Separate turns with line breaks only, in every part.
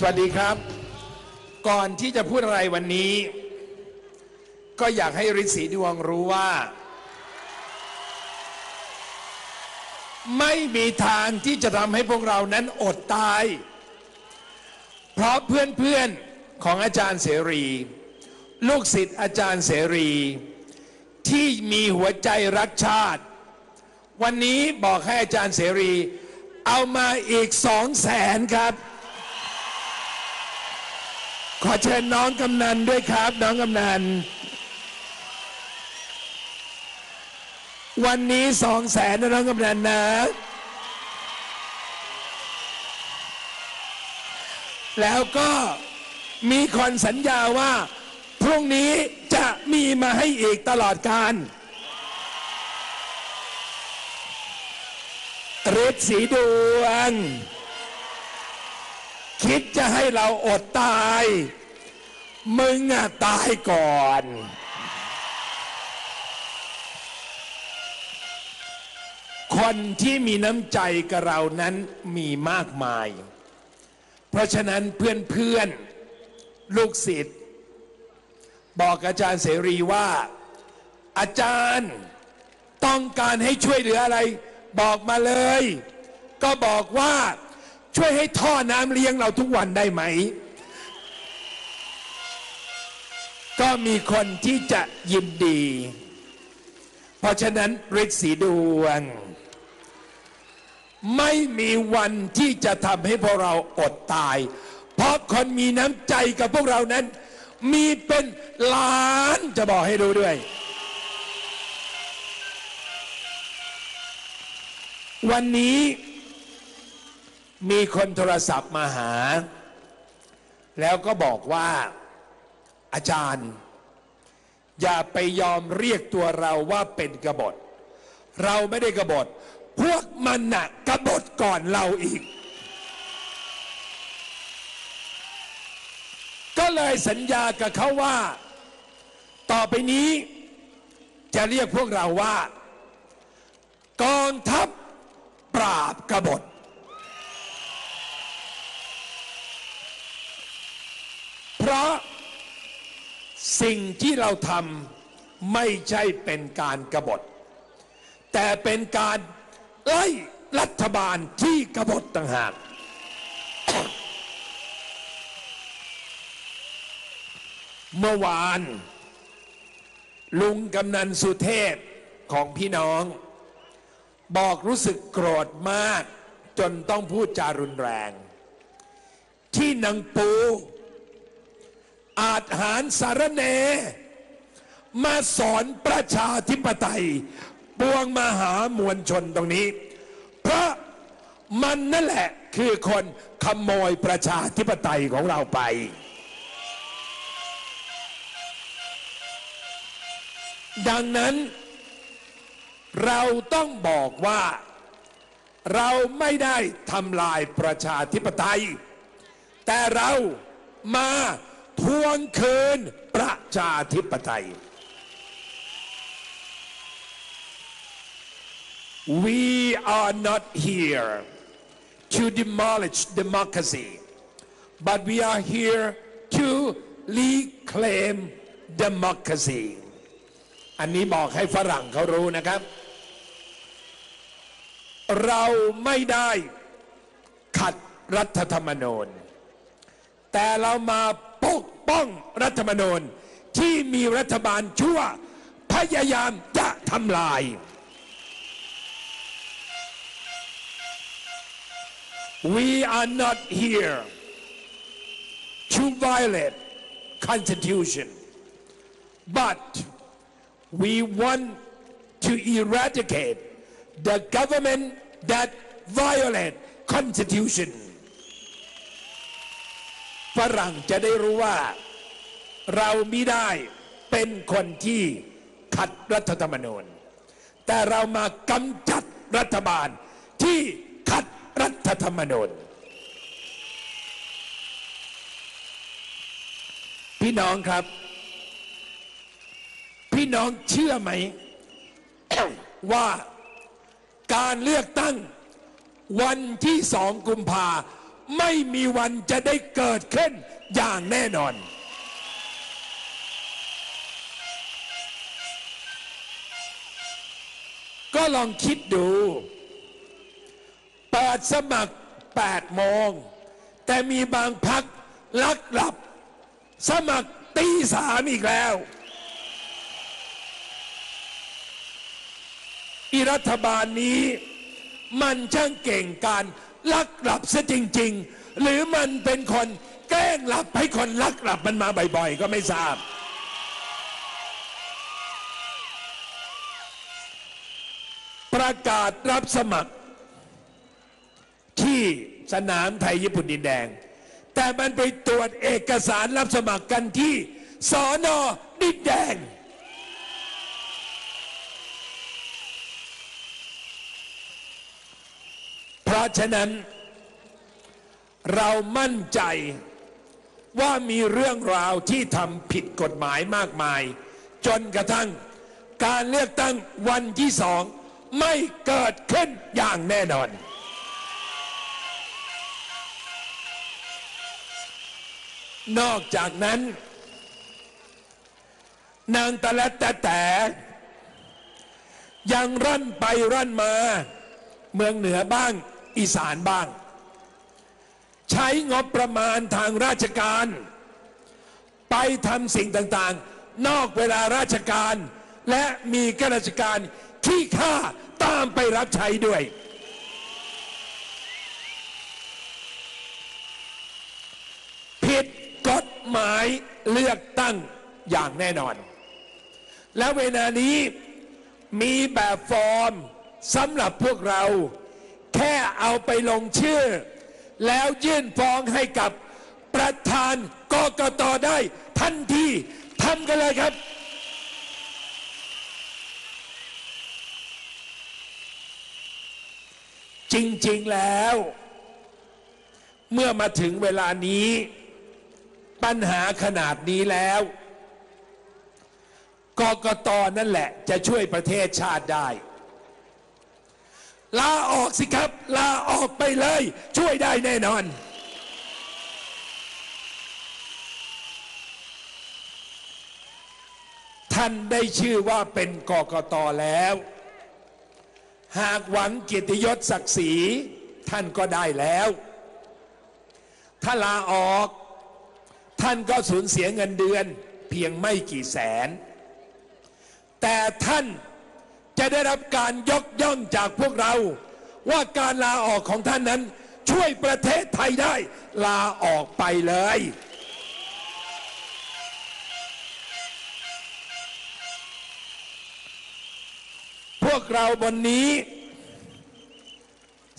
สวัสดีครับ ก่อนที่จะพูดอะไรวันนี้ ก็อยากให้ฤทธิ์ศรีดวงรู้ว่า ไม่มีทางที่จะทำให้พวกเรานั้นอดตาย เพราะเพื่อนๆของอาจารย์เสรี ลูกศิษย์อาจารย์เสรี ที่มีหัวใจรักชาติ วันนี้บอกให้อาจารย์เสรี เอามาอีกสองแสนครับ ขอเชิญน้องกำนันด้วยครับ น้องกำนัน วันนี้สองแสนนะน้องกำนันนะ แล้วก็มีคนสัญญาว่า พรุ่งนี้จะมีมาให้อีกตลอดการฤทธิ์สีดวง คิดจะให้เราอดตาย มึงอะตายก่อน คนที่มีน้ำใจกับเรานั้นมีมากมาย เพราะฉะนั้นเพื่อนๆ ลูกศิษย์บอกอาจารย์เสรีว่า อาจารย์ต้องการให้ช่วยเหลืออะไร บอกมาเลย ก็บอกว่า ช่วยให้ท่อน้ำเลี้ยงเราทุกวันได้ไหม ก็มีคนที่จะยินดี เพราะฉะนั้นฤทธิ์สีดวง ไม่มีวันที่จะทำให้พวกเราอดตาย เพราะคนมีน้ำใจกับพวกเรานั้น มีเป็นล้านจะบอกให้ดูด้วยวันนี้ มีคนโทรศัพท์มาหา แล้วก็บอกว่าอาจารย์ อย่าไปยอมเรียกตัวเราว่าเป็นกบฏ เราไม่ได้กบฏ พวกมันน่ะกบฏก่อนเราอีก ก็เลยสัญญากับเขาว่า ต่อไปนี้จะเรียกพวกเราว่า กองทัพปราบกบฏ เพราะสิ่งที่เราทำไม่ใช่เป็นการกรบฏ แต่เป็นการไล่รัฐบาลที่กบฏต่างหาก เมื่อวาน ลุงกำนันสุเทพของพี่น้อง บอกรู้สึกโกรธมาก จนต้องพูดจารุนแรง ที่นางปู อาจหารสารเน มาสอนประชาธิปไตยปวงมหามวลชนตรงนี้ เพราะมันนั่นแหละคือคนขโมยประชาธิปไตยของเราไป ดังนั้น เราต้องบอกว่า เราไม่ได้ทำลายประชาธิปไตย แต่เรามา ทวงคืนประชาธิปไตย We are not here to demolish democracy, but we are here to reclaim democracy. อันนี้บอกให้ฝรั่งเขารู้นะครับ เราไม่ได้ขัดรัฐธรรมนูญ แต่เรามา ปกป้องรัฐธรรมนูญที่มีรัฐบาลชั่ว พยายามจะทำลาย We are not here to violate constitution, but we want to eradicate the government that violate constitution ฝรั่งจะได้รู้ว่าเราไม่ได้เป็นคนที่ขัดรัฐธรรมนูญ แต่เรามากำจัดรัฐบาลที่ขัดรัฐธรรมนูญ พี่น้องครับ พี่น้องเชื่อไหม ว่าการเลือกตั้งวันที่สองกุมภา ไม่มีวันจะได้เกิดขึ้นอย่างแน่นอน ก็ลองคิดดูเปิดสมัคร 8 โมง แต่มีบางพักลักหลับ สมัครตีสามอีกแล้ว อีรัฐบาลนี้มันช่างเก่งการ ลักหลับซะจริง ๆ หรือมันเป็นคนแกล้งหลับให้คนลักหลับมันมาบ่อย ๆ ก็ไม่ทราบ ประกาศรับสมัคร ที่สนามไทยญี่ปุ่นดินแดง แต่มันไปตรวจเอกสารรับสมัครกันที่สอนอดินแดง เพ ราะฉะนั้น เรามั่นใจว่ามีเรื่องราวที่ทำผิดกฎหมายมากมาย จนกระทั่งการเลือกตั้งวันที่สองไม่เกิดขึ้นอย่างแน่นอน นอกจากนั้น นางตะละแต่แต่ ยังรั่นไปรั่นมา เมืองเหนือบ้าง อีสานบ้าง ใช้งบประมาณทางราชการ ไปทำสิ่งต่างๆ นอกเวลาราชการ และมีข้าราชการขี้ข้าตามไปรับใช้ด้วย ผิดกฎหมายเลือกตั้งอย่างแน่นอน และเวลานี้มีแบบฟอร์มสำหรับพวกเรา แค่เอาไปลงชื่อ แล้วยื่นฟ้องให้กับประธานกกตได้ทันทีทำกันเลยครับ จริงๆแล้ว เมื่อมาถึงเวลานี้ ปัญหาขนาดนี้แล้วกกตนั่นแหละจะช่วยประเทศชาติได้ ลาออกสิครับ ลาออกไปเลย ช่วยได้แน่นอน ท่านได้ชื่อว่าเป็นกกตแล้ว หากหวังเกียรติยศศักดิ์ศรีท่านก็ได้แล้ว ถ้าลาออก ท่านก็สูญเสียเงินเดือน เพียงไม่กี่แสน แต่ท่าน จะได้รับการยกย่องจากพวกเรา ว่าการลาออกของท่านนั้น ช่วยประเทศไทยได้ลาออกไปเลย พวกเราบนนี้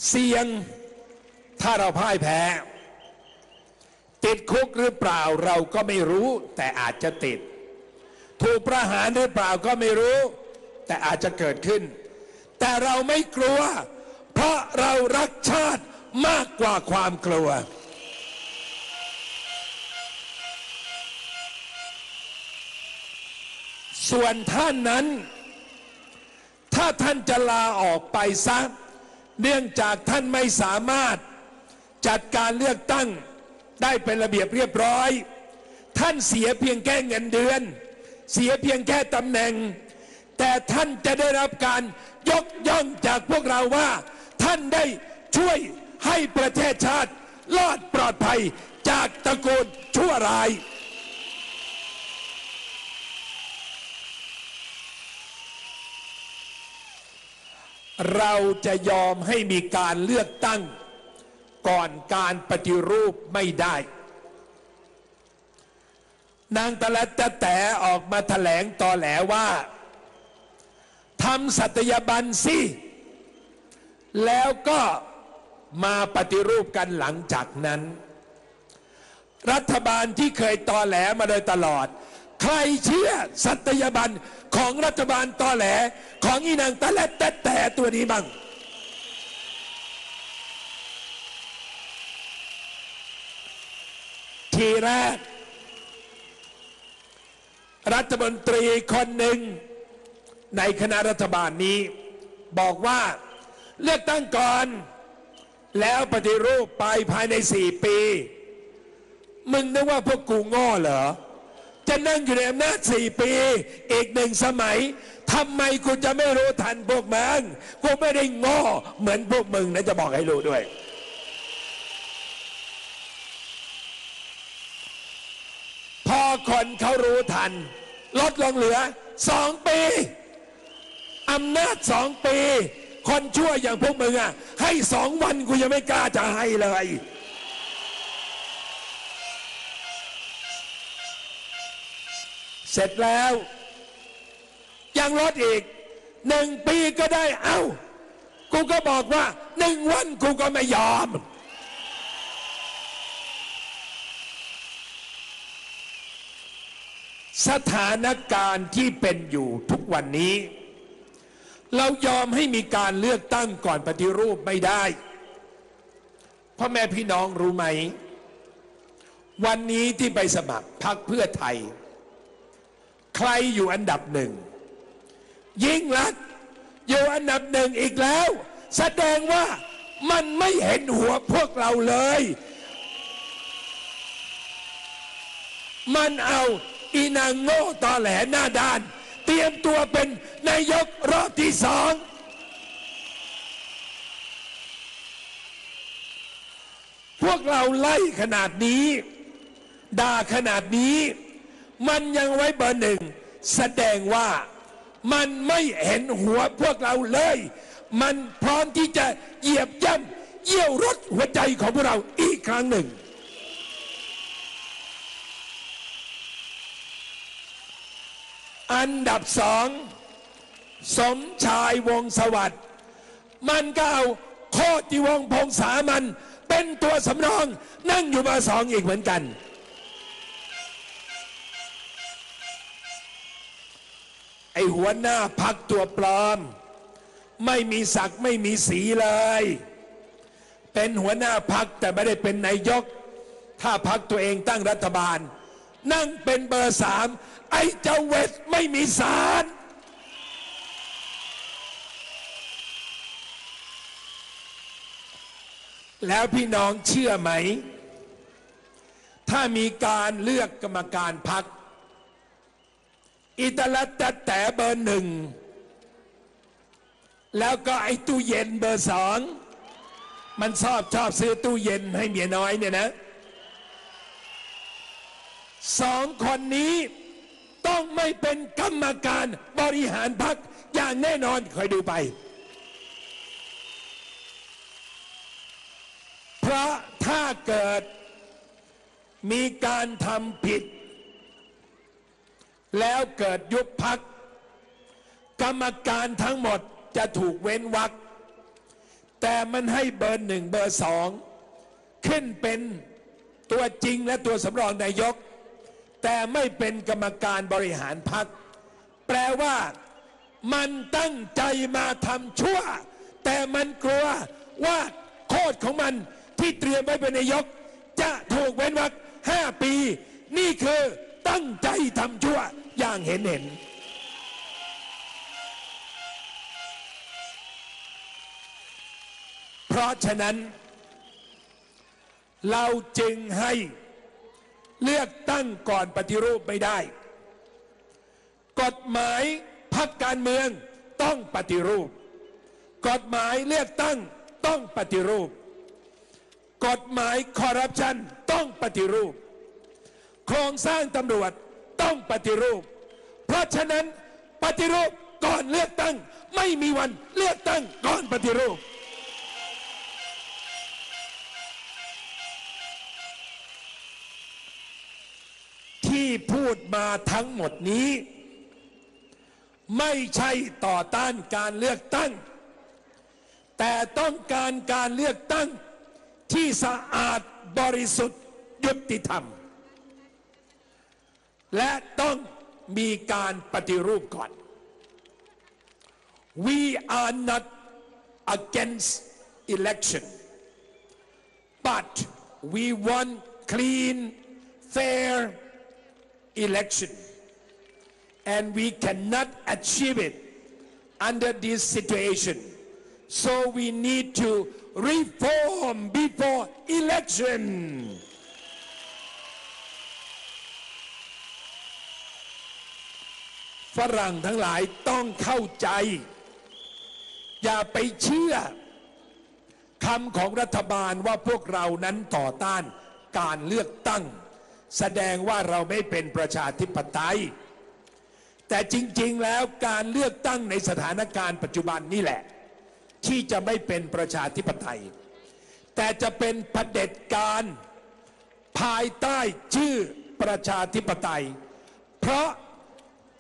เสี่ยงถ้าเราพ่ายแพ้ ติดคุกหรือเปล่าเราก็ไม่รู้ แต่อาจจะติด ถูกประหารหรือเปล่าก็ไม่รู้ แต่อาจจะเกิดขึ้น แต่เราไม่กลัว เพราะเรารักชาติมากกว่าความกลัว ส่วนท่านนั้น ถ้าท่านจะลาออกไปซะเนื่องจากท่านไม่สามารถจัดการเลือกตั้งได้เป็นระเบียบเรียบร้อย ท่านเสียเพียงแค่เงินเดือน เสียเพียงแค่ตำแหน่ง แต่ท่านจะได้รับการยกย่องจากพวกเราว่า ท่านได้ช่วยให้ประเทศชาติรอดปลอดภัยจากตระกูลชั่วร้าย เราจะยอมให้มีการเลือกตั้ง ก่อนการปฏิรูปไม่ได้ นางตะละตะแต่ออกมาแถลงต่อแหลว่า ทำสัตยาบันสิแล้วก็มาปฏิรูปกันหลังจากนั้น รัฐบาลที่เคยตอแหลมาโดยตลอด ใครเชื่อสัตยาบันของรัฐบาลตอแหลของอีนางตะและแต่แต่ตัวนี้บ้างทีแรกรัฐมนตรีคนหนึ่ง ในคณะรัฐบาลนี้ บอกว่าเลือกตั้งก่อน แล้วปฏิรูปไปภายในสี่ปี มึงนึกว่าพวกกูโง่เหรอ จะนั่งอยู่ในอำนาจสี่ปี อีกหนึ่งสมัยทำไมกูจะไม่รู้ทันพวกมึงกูไม่ได้โง่เหมือนพวกมึงนะจะบอกให้รู้ด้วยพอคนเขารู้ทัน ลดลงเหลือสองปี อำนาจสองปี คนชั่วอย่างพวกมึงอะ ให้สองวันกูยังไม่กล้าจะให้เลย เสร็จแล้ว ยังลดอีกหนึ่งปีก็ได้เอ้า กูก็บอกว่าหนึ่งวันกูก็ไม่ยอม สถานการณ์ที่เป็นอยู่ทุกวันนี้ เรายอมให้มีการเลือกตั้งก่อนปฏิรูปไม่ได้พ่อแม่พี่น้องรู้ไหม วันนี้ที่ไปสมัครพรรคเพื่อไทย ใครอยู่อันดับหนึ่ง ยิ่งรักษณ์อยู่อันดับหนึ่งอีกแล้ว แสดงว่ามันไม่เห็นหัวพวกเราเลย มันเอาอีนางโง่ตอแหลหน้าด้าน เตรียมตัวเป็นนายกรอบที่สองพวกเราไล่ขนาดนี้ ด่าขนาดนี้ มันยังไว้เบอร์หนึ่ง แสดงว่ามันไม่เห็นหัวพวกเราเลย มันพร้อมที่จะเหยียบย่ำเยี่ยวรถหัวใจของพวกเราอีกครั้งหนึ่ง อันดับสองสมชายวงสวัสดิ์มันก็เอาโคติวงพงษามัน เป็นตัวสำรองนั่งอยู่มาสองอีกเหมือนกัน ไอหัวหน้าพักตัวปลอม ไม่มีศักดิ์ไม่มีสีเลย เป็นหัวหน้าพักแต่ไม่ได้เป็นนายก ถ้าพักตัวเองตั้งรัฐบาล นั่งเป็นเบอร์สาม ไอ้เจ้าเวทไม่มีสารแล้วพี่น้องเชื่อไหม ถ้ามีการเลือกกรรมการพัก อิตาลัตแต่แต่เบอร์หนึ่ง แล้วก็ไอ้ตู้เย็นเบอร์สอง มันชอบชอบซื้อตู้เย็นให้เมียน้อยเนี่ยนะสองคนนี้ ต้องไม่เป็นกรรมการบริหารพักอย่างแน่นอนคอยดูไป เพราะถ้าเกิดมีการทำผิด แล้วเกิดยุบพัก กรรมการทั้งหมดจะถูกเว้นวรรคแต่มันให้เบอร์หนึ่งเบอร์สองขึ้นเป็นตัวจริงและตัวสำรองนายก แต่ไม่เป็นกรรมการบริหารพัก แปลว่ามันตั้งใจมาทำชั่ว แต่มันกลัวว่าโคตรของมันที่เตรียมไว้เป็นนายก จะถูกเว้นวรรคห้าปี นี่คือตั้งใจทำชั่วอย่างเห็นเห็นเพราะฉะนั้น เราจึงให้ เลือกตั้งก่อนปฏิรูปไม่ได้ กฎหมายพักการเมืองต้องปฏิรูป กฎหมายเลือกตั้งต้องปฏิรูป กฎหมายคอร์รัปชันต้องปฏิรูป โครงสร้างตำรวจต้องปฏิรูป เพราะฉะนั้นปฏิรูปก่อนเลือกตั้ง ไม่มีวันเลือกตั้งก่อนปฏิรูป ที่พูดมาทั้งหมดนี้ ไม่ใช่ต่อต้านการเลือกตั้ง แต่ต้องการการเลือกตั้งที่สะอาดบริสุทธิ์ยุติธรรม และต้องมีการปฏิรูปก่อน We are not against election but we want clean fair election and we cannot achieve it under this situation so we need to reform before election ฝรั่งทั้งหลายต้องเข้าใจ อย่าไปเชื่อคำของรัฐบาลว่าพวกเรานั้นต่อต้านการเลือกตั้ง แสดงว่าเราไม่เป็นประชาธิปไตย แต่จริงๆแล้วการเลือกตั้งในสถานการณ์ปัจจุบันนี่แหละ ที่จะไม่เป็นประชาธิปไตย แต่จะเป็นเผด็จการภายใต้ชื่อประชาธิปไตย เพราะ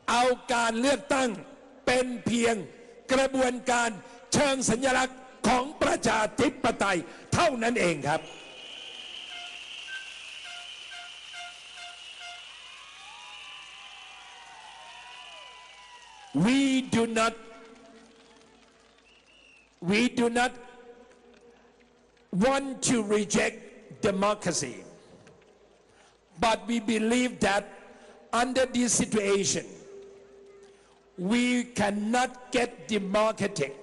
เอาการเลือกตั้งเป็นเพียงกระบวนการเชิงสัญลักษณ์ของประชาธิปไตยเท่านั้นเองครับ we do not we do not want to reject democracy but we believe that under this situation we cannot get democratic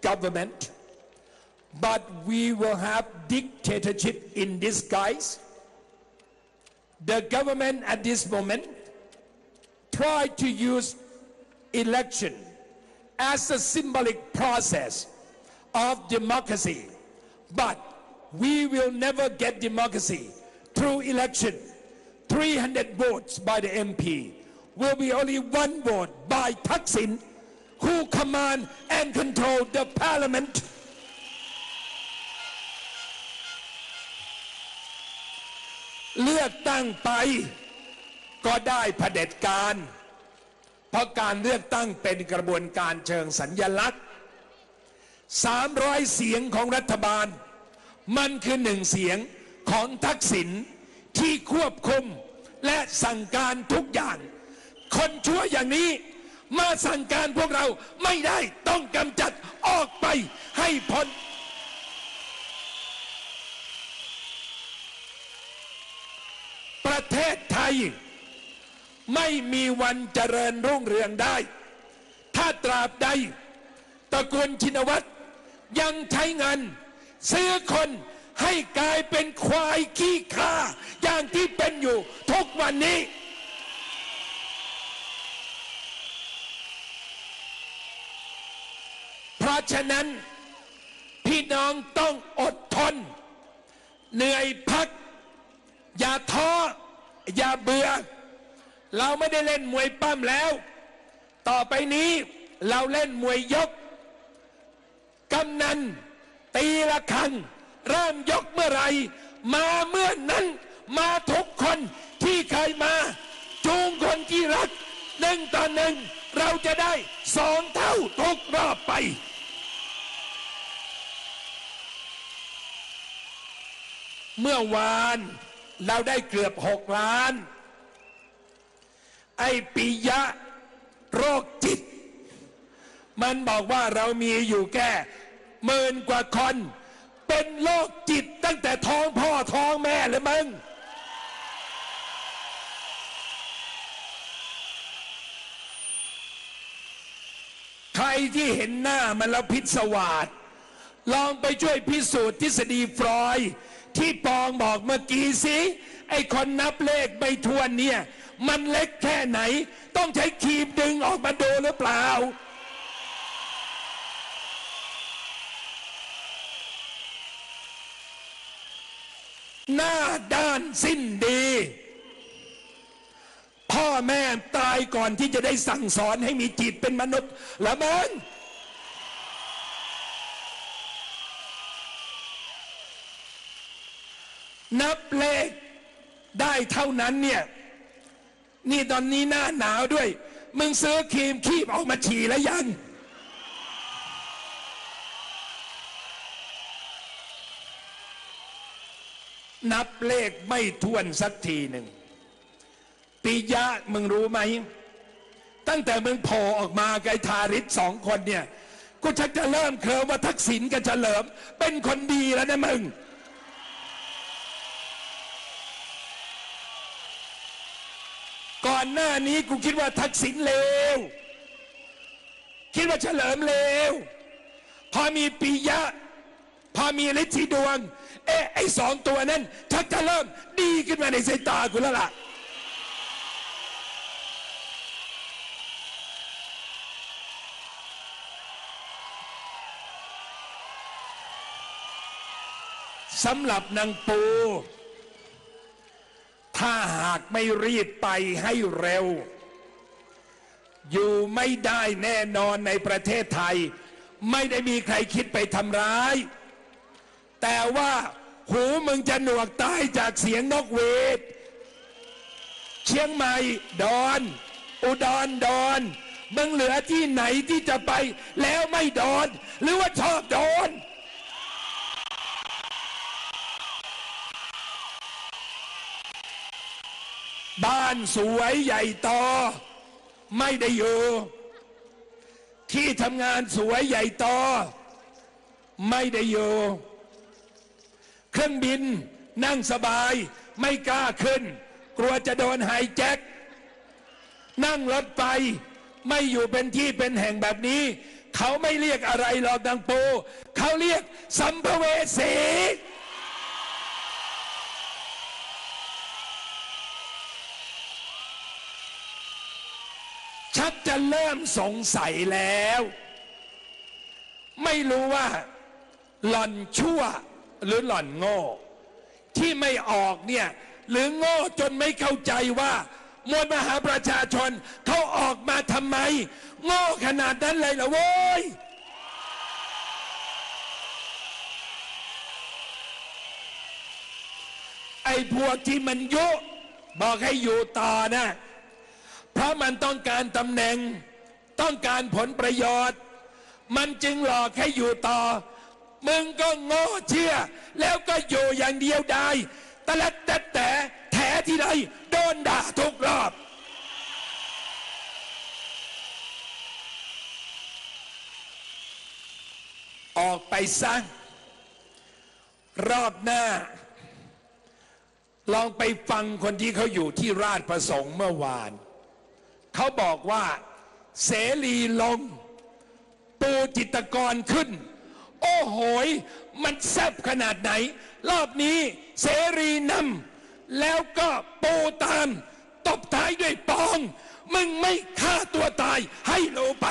government but we will have dictatorship in disguise. The government at this moment try to use election as a symbolic process of democracy. But we will never get democracy through election. 300 votes by the MP will be only one vote by Thaksin, who command and control the parliament. เลือกตั้งไปก็ได้เผด็จการ เพราะการเลือกตั้งเป็นกระบวนการเชิงสัญญลักษณ์ 300 เสียงของรัฐบาล มันคือหนึ่งเสียงของทักษิณที่ควบคุมและสั่งการทุกอย่าง คนชั่วอย่างนี้มาสั่งการพวกเราไม่ได้ต้องกำจัดออกไปให้พ้นประเทศไทย ไม่มีวันเจริญรุ่งเรืองได้ ถ้าตราบใดตระกูลชินวัตรยังใช้เงิน ซื้อคนให้กลายเป็นควายขี้ข้าอย่างที่เป็นอยู่ทุกวันนี้ เพราะฉะนั้น พี่น้องต้องอดทน เหนื่อยพัก อย่าท้ออย่าเบื่อ เราไม่ได้เล่นมวยปั้มแล้ว ต่อไปนี้เราเล่นมวยยก กำนัน ตีละครัง เริ่มยกเมื่อไร มาเมื่อนั้นมาทุกคนที่เคยมา จูงคนที่รักหนึ่งต่อหนึ่งเราจะได้สองเท่าทุกรอบไป เมื่อวานเราได้เกือบหกล้าน ไอ้ปิยะโรคจิต มันบอกว่าเรามีอยู่แค่หมื่นกว่าคน เป็นโรคจิตตั้งแต่ท้องพ่อท้องแม่เลยมึงใครที่เห็นหน้ามันแล้วพิศวาสลองไปช่วยพิสูจน์ทฤษฎีฟรอย ที่ปองบอกเมื่อกี้สิไอ้คนนับเลขไม่ทวนเนี่ย มันเล็กแค่ไหน ต้องใช้ครีมดึงออกมาดูหรือเปล่า หน้าด้านสิ้นดี พ่อแม่ตายก่อนที่จะได้สั่งสอนให้มีจิตเป็นมนุษย์ละมึง นับเลขได้เท่านั้นเนี่ย นี่ตอนนี้หน้าหนาวด้วย มึงซื้อครีมคีบออกมาฉี่แล้วยัง นับเลขไม่ท้วนสักทีหนึ่งปิยะมึงรู้ไหม ตั้งแต่มึงโผล่ออกมาไกทาริศสองคนเนี่ย กูชักจะเริ่มเคลิมว่าทักษิณกับเฉลิม เป็นคนดีแล้วนะมึง ก่อนหน้านี้กูคิดว่าทักษิณเลว คิดว่าเฉลิมเลว พอมีปิยะ พอมีฤทธิดวง เอ๊ะไอ้สองตัวนั้นชักจะเริ่มดีขึ้นมาในสายตาคุณแล้วล่ะสำหรับนางปู ถ้าหากไม่รีบไปให้เร็ว อยู่ไม่ได้แน่นอนในประเทศไทย ไม่ได้มีใครคิดไปทำร้าย แต่ว่าหูมึงจะหนวกตายจากเสียงนกหวีดเชียงใหม่ดอน อุดรดอนมึงเหลือที่ไหนที่จะไปแล้วไม่ดอน หรือว่าชอบโดน บ้านสวยใหญ่โตไม่ได้อยู่ ที่ทำงานสวยใหญ่โตไม่ได้อยู่ เครื่องบินนั่งสบายไม่กล้าขึ้น กลัวจะโดนไฮแจ็คนั่งรถไปไม่อยู่เป็นที่เป็นแห่งแบบนี้ เขาไม่เรียกอะไรหรอกดังปู เขาเรียกสัมภเวสี ชักจะ เริ่มสงสัยแล้ว ไม่รู้ว่าหล่อนชั่วหรือหล่อนโง่ ที่ไม่ออกเนี่ยหรือโง่จนไม่เข้าใจว่ามวลมหาประชาชนเขาออกมาทำไม โง่ขนาดนั้นเลยเหรอโว้ยไอ้พวกที่มันยุบอกให้อยู่ต่อนะ เพราะมันต้องการตำแหน่ง ต้องการผลประโยชน์ มันจึงหลอกให้อยู่ต่อ มึงก็โง่เชื่อ แล้วก็อยู่อย่างเดียวได้แต่ละแต่แต่แถที่ใดโดนด่าทุกรอบ ออกไปซะรอบหน้า ลองไปฟังคนที่เขาอยู่ที่ราชประสงค์เมื่อวาน เขาบอกว่าเสรีลง ปูจิตกรขึ้น โอ้โหย มันแซบขนาดไหน รอบนี้เสรีนำแล้วก็ปูตาม ตบท้ายด้วยปอง มึงไม่ฆ่าตัวตายให้โลไป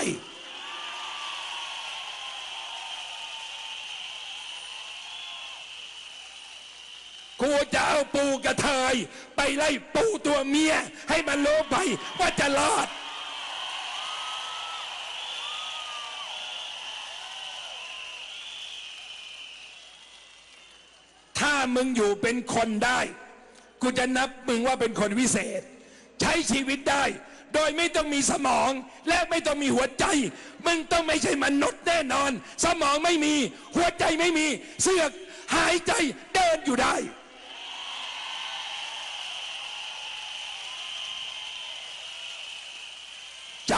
กูจะเอาปูกระเทยไปไล่ปูตัวเมีย ให้มันรู้ไปว่าจะรอด ถ้ามึงอยู่เป็นคนได้ กูจะนับมึงว่าเป็นคนวิเศษ ใช้ชีวิตได้ โดยไม่ต้องมีสมอง และไม่ต้องมีหัวใจ มึงต้องไม่ใช่มนุษย์แน่นอน สมองไม่มี หัวใจไม่มีเสือกหายใจเดินอยู่ได้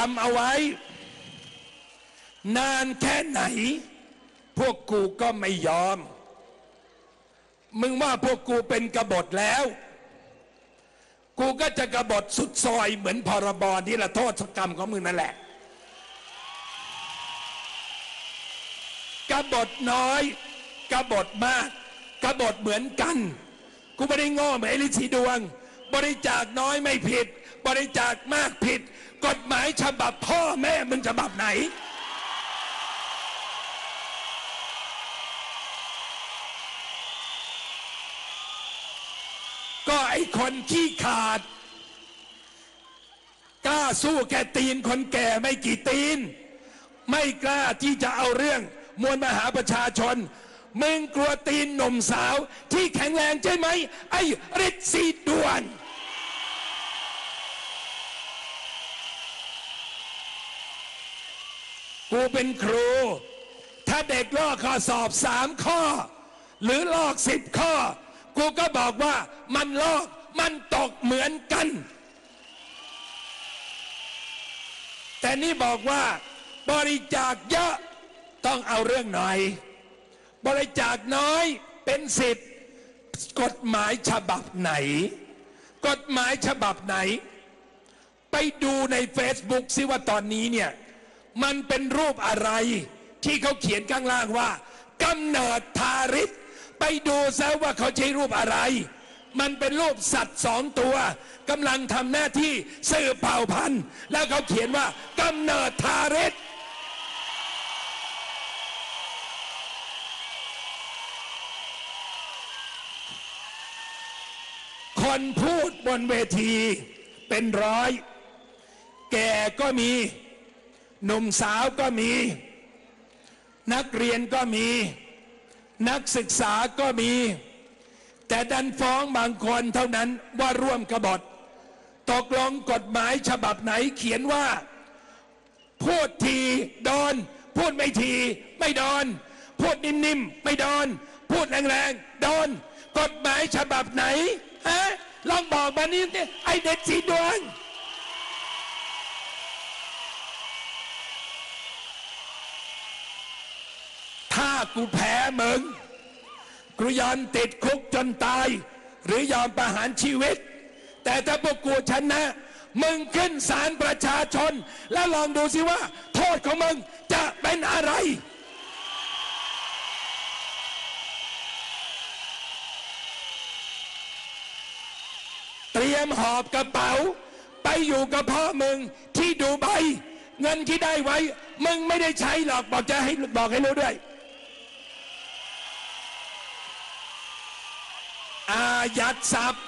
ำเอาไว้ นานแค่ไหน พวกกูก็ไม่ยอม มึงว่าพวกกูเป็นกบฏแล้ว กูก็จะกบฏสุดซอยเหมือนพรบนิรโทษกรรมของมึงนั่นแหละกบฏน้อยกบฏมากกบฏเหมือนกัน กูไม่ได้โง่เหมือนไอ้ลิชีดวง บริจาคน้อยไม่ผิด บริจาคมากผิด กฎหมายฉบับพ่อแม่มึงฉบับไหน ก็ไอ้คนขี้ขาด กล้าสู้แค่ตีนคนแก่ไม่กี่ตีน ไม่กล้าที่จะเอาเรื่องมวลมหาประชาชนมึงกลัวตีนหนุ่มสาวที่แข็งแรงใช่ไหม ไอ้ฤทธิ์สีดวน กูเป็นครู ถ้าเด็กลอกข้อสอบสามข้อ หรือลอกสิบข้อ กูก็บอกว่ามันลอกมันตกเหมือนกัน แต่นี่บอกว่าบริจาคเยอะต้องเอาเรื่องหน่อย บริจาคน้อยเป็นสิทธิ์กฎหมายฉบับไหน กฎหมายฉบับไหน ไปดูใน Facebook ซิว่าตอนนี้เนี่ย มันเป็นรูปอะไร ที่เขาเขียนข้างล่างว่ากำเนิดทาริศไปดูซะว่าเขาใช้รูปอะไร มันเป็นรูปสัตว์สองตัวกำลังทำหน้าที่สืบเผ่าพันธุ์ แล้วเขาเขียนว่ากำเนิดทาริศคนพูดบนเวทีเป็นร้อย แก่ก็มี หนุ่มสาวก็มี นักเรียนก็มี นักศึกษาก็มี แต่ดันฟ้องบางคนเท่านั้นว่าร่วมกบฏตกลงกฎหมายฉบับไหนเขียนว่า พูดทีโดน พูดไม่ทีไม่โดน พูดนิ่มๆไม่โดน พูดแรงๆโดน กฎหมายฉบับไหนฮะลองบอกมานี่ไอเด็กสีดวง ถ้า กูแพ้มึงกูยอมติดคุกจนตาย หรือยอมประหารชีวิต แต่ถ้าพวกกูชนะ มึงขึ้นศาลประชาชน แล้วลองดูสิว่า โทษของมึงจะเป็นอะไร เตรียมหอบกระเป๋า ไปอยู่กับพ่อมึงที่ดูไบเงินที่ได้ไว้ มึงไม่ได้ใช้หรอกบอกจะให้บอกให้รู้ด้วย อา ยัดทรัพย์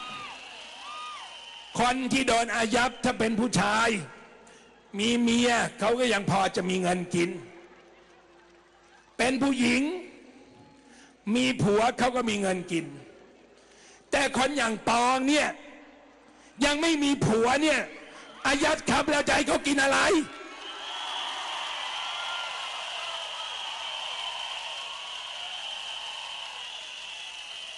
คนที่โดนอายัดถ้าเป็นผู้ชาย มีเมียเขาก็ยังพอจะมีเงินกิน เป็นผู้หญิง มีผัวเขาก็มีเงินกิน แต่คนอย่างปองเนี่ยยังไม่มีผัวเนี่ยอายัดครับแล้วจะให้เขากินอะไร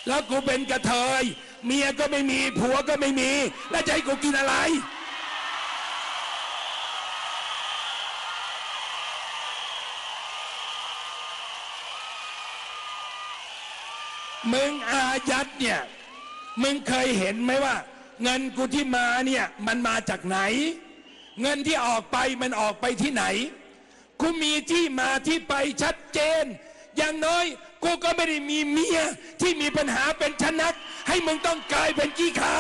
แล้วกูเป็นกระเทย เมียก็ไม่มี ผัวก็ไม่มี แล้วจะให้กูกินอะไร มึงอายัดเนี่ย มึงเคยเห็นไหมว่า เงินกูที่มาเนี่ยมันมาจากไหน เงินที่ออกไปมันออกไปที่ไหน กูมีที่มาที่ไปชัดเจน อย่างน้อยกูก็ไม่ได้มีเมียที่มีปัญหาเป็นชนัก ให้มึงต้องกลายเป็นกี้ขา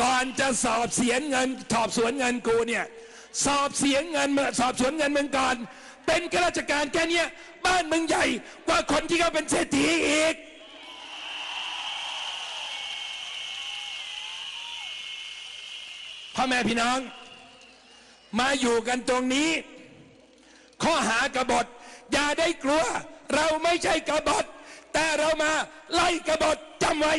ก่อนจะสอบเสียเงินสอบสวนเงินกูเนี่ยสอบเสียงเงินมาสอบสวนเงินมึงก่อน เป็นข้าราชการแค่เนี้ยบ้านมึงใหญ่กว่าคนที่เขาเป็นเศรษฐีอีก พ่อแม่พี่น้อง มาอยู่กันตรงนี้ ข้อหากบฏอย่าได้กลัว เราไม่ใช่กบฏแต่เรามาไล่กบฏจำไว้